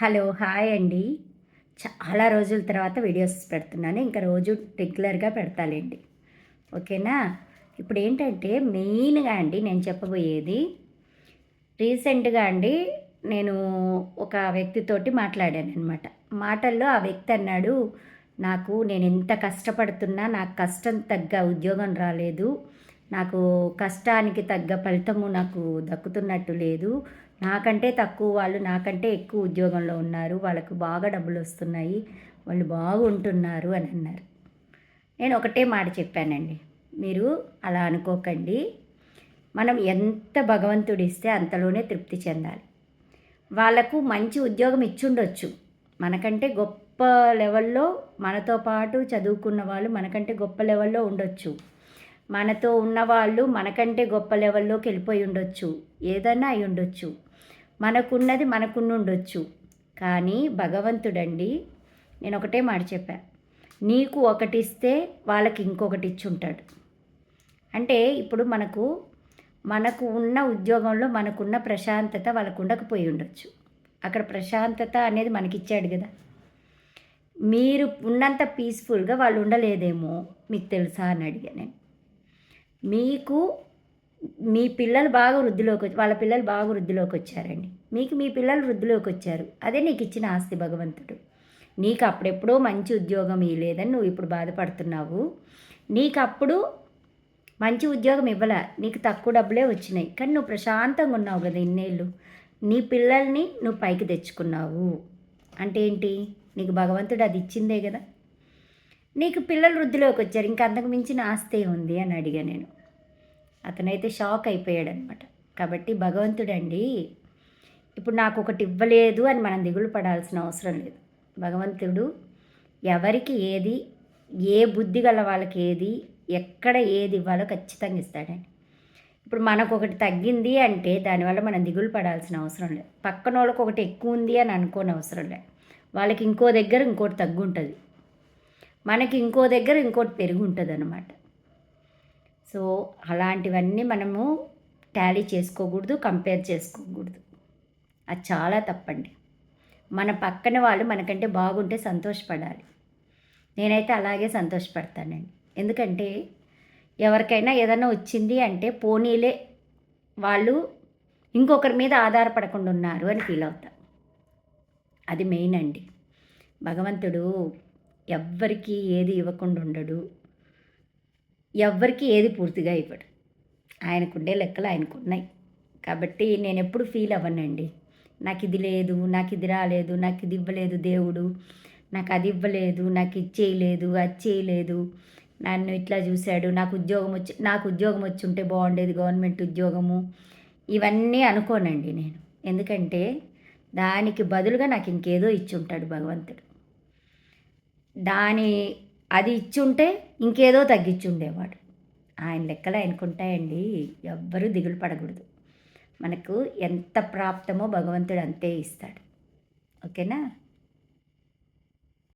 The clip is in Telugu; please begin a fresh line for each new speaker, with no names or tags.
హలో హాయ్ అండి. చాలా రోజుల తర్వాత వీడియోస్ పెడుతున్నాను. ఇంకా రోజు రెగ్యులర్గా పెడతాలేండి. ఓకేనా? ఇప్పుడు ఏంటంటే మెయిన్గా అండి నేను చెప్పబోయేది రీసెంట్గా అండి నేను ఒక వ్యక్తితోటి మాట్లాడాను అనమాట మాటల్లో ఆ వ్యక్తి అన్నాడు నాకు నేను ఎంత కష్టపడుతున్నా నాకు కష్టం తగ్గ ఉద్యోగం రాలేదు. నాకు కష్టానికి తగ్గ ఫలితము నాకు దక్కుతున్నట్టు లేదు. నాకంటే తక్కువ వాళ్ళు నాకంటే ఎక్కువ ఉద్యోగంలో ఉన్నారు. వాళ్ళకు బాగా డబ్బులు వస్తున్నాయి. వాళ్ళు బాగుంటున్నారు అని అన్నారు. నేను ఒకటే మాట చెప్పానండి. మీరు అలా అనుకోకండి. మనం ఎంత భగవంతుడు ఇస్తే అంతలోనే తృప్తి చెందాలి. వాళ్ళకు మంచి ఉద్యోగం ఇచ్చుండొచ్చు. మనకంటే గొప్ప లెవెల్లో మనతో పాటు చదువుకున్న వాళ్ళు మనకంటే గొప్ప లెవెల్లో ఉండొచ్చు. మనతో ఉన్నవాళ్ళు మనకంటే గొప్ప లెవెల్లోకి వెళ్ళిపోయి ఉండొచ్చు. ఏదైనా అయి ఉండొచ్చు. మనకున్నది మనకున్న ఉండొచ్చు. కానీ భగవంతుడండి నేను ఒకటే మాట చెప్పా. నీకు ఒకటి ఇస్తే వాళ్ళకి ఇంకొకటి ఇచ్చి ఉంటాడు అంటే ఇప్పుడు మనకు మనకు ఉన్న ఉద్యోగంలో మనకున్న ప్రశాంతత వాళ్ళకు ఉండకపోయి ఉండొచ్చు. అక్కడ ప్రశాంతత అనేది మనకి ఇచ్చాడు కదా. మీరు ఉన్నంత పీస్ఫుల్గా వాళ్ళు ఉండలేదేమో మీకు తెలుసా అని అడిగా నేను. మీకు మీ పిల్లలు బాగా వృద్ధిలోకి వచ్చి వాళ్ళ పిల్లలు బాగా వృద్ధిలోకి వచ్చారండి. మీకు మీ పిల్లలు వృద్ధిలోకి వచ్చారు. అదే నీకు ఇచ్చిన ఆస్తి భగవంతుడు. నీకు అప్పుడెప్పుడో మంచి ఉద్యోగం ఇవ్వలేదని నువ్వు ఇప్పుడు బాధపడుతున్నావు. నీకు అప్పుడు మంచి ఉద్యోగం ఇవ్వలే. నీకు తక్కువ డబ్బులే వచ్చినాయి. కానీ నువ్వు ప్రశాంతంగా ఉన్నావు కదా ఇన్నేళ్ళు. నీ పిల్లల్ని నువ్వు పైకి తెచ్చుకున్నావు. అంటే ఏంటి? నీకు భగవంతుడు అది ఇచ్చిందే కదా. నీకు పిల్లలు వృద్ధిలోకి వచ్చారు ఇంకా అంతకు మించిన ఆస్తే ఉంది అని అడిగా నేను. అతనైతే షాక్ అయిపోయాడు అనమాట కాబట్టి భగవంతుడండి ఇప్పుడు నాకు ఒకటి ఇవ్వలేదు అని మనం దిగులు పడాల్సిన అవసరం లేదు. భగవంతుడు ఎవరికి ఏది ఏ బుద్ధి గల వాళ్ళకి ఏది ఎక్కడ ఏది ఇవ్వాలో ఖచ్చితంగా ఇస్తాడండి. ఇప్పుడు మనకు ఒకటి తగ్గింది అంటే దానివల్ల మనం దిగులు పడాల్సిన అవసరం లేదు. పక్కన వాళ్ళకి ఒకటి ఎక్కువ ఉంది అని అనుకోని అవసరం లేదు. వాళ్ళకి ఇంకో దగ్గర ఇంకోటి తగ్గుంటుంది. మనకి ఇంకో దగ్గర ఇంకోటి పెరుగు ఉంటుంది అనమాట సో అలాంటివన్నీ మనము టాలీ చేసుకోకూడదు కంపేర్ చేసుకోకూడదు. అది చాలా తప్పండి. మన పక్కన వాళ్ళు మనకంటే బాగుంటే సంతోషపడాలి. నేనైతే అలాగే సంతోషపడతానండి. ఎందుకంటే ఎవరికైనా ఏదైనా వచ్చింది అంటే పోనీలే వాళ్ళు ఇంకొకరి మీద ఆధారపడకుండా ఉన్నారు అని ఫీల్ అవుతా. అది మెయిన్ అండి. భగవంతుడు ఎవ్వరికీ ఏది ఇవ్వకుండా ఉండడు. ఎవ్వరికీ ఏది పూర్తిగా ఇవ్వడు. ఆయనకుండే లెక్కలు ఆయనకు ఉన్నాయి కాబట్టి నేను ఎప్పుడు ఫీల్ అవ్వనండి. నాకు ఇది లేదు నాకు ఇది రాలేదు నాకు ఇది ఇవ్వలేదు దేవుడు. నాకు అది ఇవ్వలేదు నాకు ఇది చేయలేదు అది చేయలేదు నన్ను ఇట్లా చూశాడు. నాకు ఉద్యోగం వచ్చి నాకు ఉద్యోగం వచ్చి ఉంటే బాగుండేది గవర్నమెంట్ ఉద్యోగము. ఇవన్నీ అనుకోనండి నేను. ఎందుకంటే దానికి బదులుగా నాకు ఇంకేదో ఇచ్చి ఉంటాడు భగవంతుడు. దాని అది ఇచ్చుంటే ఇంకేదో తగ్గించుండేవాడు. ఆయన లెక్కలు ఆయనకుంటాయండి. ఎవ్వరూ దిగులు పడకూడదు. మనకు ఎంత ప్రాప్తమో భగవంతుడు అంతే ఇస్తాడు. ఓకేనా?